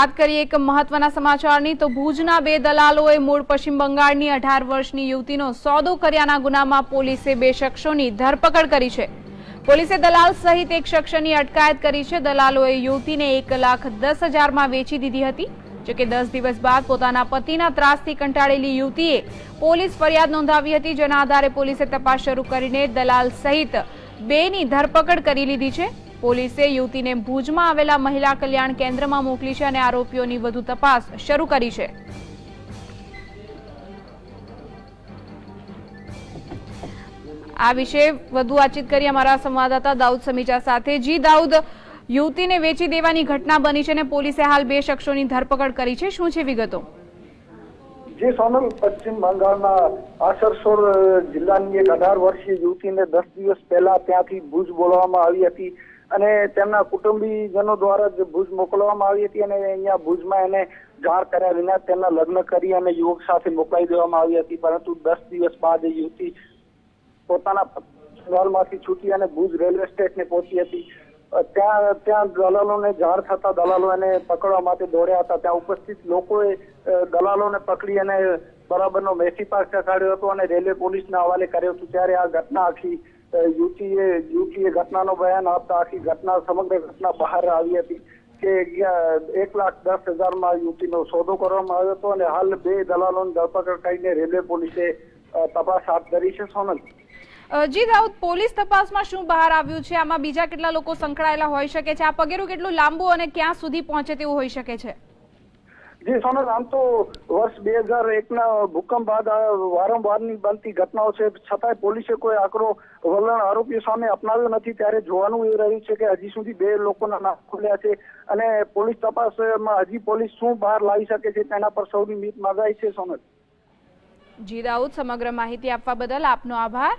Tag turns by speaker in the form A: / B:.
A: વાત કરીએ એક મહત્વના સમાચારની, તો ભુજના બે દલાલોએ મૂળ પશ્ચિમ બંગાળની અઢાર વર્ષની યુવતીનો સોદો કર્યાના ગુનામાં પોલીસે બે શખ્સોની ધરપકડ કરી છે. પોલીસે દલાલ સહિત એક શખ્સની અટકાયત કરી છે. દલાલોએ યુવતીને એક લાખ દસ હજારમાં વેચી દીધી હતી જોકે દસ દિવસ બાદ પોતાના પતિના ત્રાસથી કંટાળેલી યુવતીએ પોલીસ ફરિયાદ નોંધાવી હતી. જેના આધારે પોલીસે તપાસ શરૂ કરીને દલાલ સહિત બેની ધરપકડ કરી લીધી છે. પોલીસે યુવતીને ભુજમાં આવેલા મહિલા કલ્યાણ કેન્દ્રમાં મોકલી છે અને આરોપીઓની વધુ તપાસ શરૂ કરી છે. આ વિશે વધુ વાતચીત કરી અમારા સંવાદદાતા દાઉદ સમીચા સાથે. જી દાઉદ, યુવતીને વેચી દેવાની ઘટના બની છે અને પોલીસે હાલ બે શખ્સોની ધરપકડ કરી છે. શું છે વિગતો?
B: જે, સોનલ, પશ્ચિમ બંગાળના આસરસોર જિલ્લાની એક અઢાર વર્ષીય યુવતીને દસ દિવસ પહેલા ત્યાંથી ભુજ બોલાવવામાં આવી હતી. અને તેમના કુટુંબીજનો દ્વારા જ ભુજ મોકલવામાં આવી હતી અને અહીંયા ભુજમાં એને જાણ કર્યા વિના તેમના લગ્ન કરી અને યુવક સાથે મોકલાઈ દેવામાં આવી હતી. પરંતુ દસ દિવસ બાદ યુવતી પોતાના દલાલમાંથી છૂટી અને ભુજ રેલવે સ્ટેશને પહોંચી હતી. ત્યાં ત્યાં દલાલોને જાણ થતા દલાલો એને પકડવા માટે દોડ્યા હતા. ત્યાં ઉપસ્થિત લોકોએ દલાલોને પકડી અને બરાબરનો મેસી પાસ ચકાડ્યો હતો અને રેલવે પોલીસના હવાલે કર્યો હતો. ત્યારે આ ઘટના આખી યુવતીએ યુવતીએ ઘટનાનો બયાન આપતા આખી ઘટના, સમગ્ર ઘટના બહાર આવી હતી કે એક લાખ દસ હજારમાં યુવતીનો સોદો કરવામાં આવ્યો હતો અને હાલ બે દલાલોની ધરપકડ કરીને રેલવે પોલીસે તપાસ હાથ ધરી છે, સોનલ.
A: જી રાઉત, પોલીસ તપાસમાં શું બહાર આવ્યું છે? આમાં બીજા કેટલા લોકો સંકળાયેલા હોઈ શકે છે? આ પગેરું કેટલું લાંબુ અને ક્યાં સુધી પહોંચે તેવું હોઈ શકે છે?
B: જી સોનલ આમ તો વર્ષ બે હજાર એકના ભૂકંપ બાદ વારંવારની બનતી ઘટનાઓ છે. છતાંય પોલીસે કોઈ આકરો વલણ આરોપીઓ સામે અપનાવ્યો નથી. ત્યારે જોવાનું એ રહ્યું છે કે હજી સુધી બે લોકોના નામ ખુલ્યા છે અને પોલીસ તપાસમાં હજી પોલીસ શું બહાર લાવી શકે છે તેના પર સૌની મીત માગાઈ છે, સોનલ.
A: જી, રાઉત, સમગ્ર માહિતી આપવા બદલ આપનો આભાર.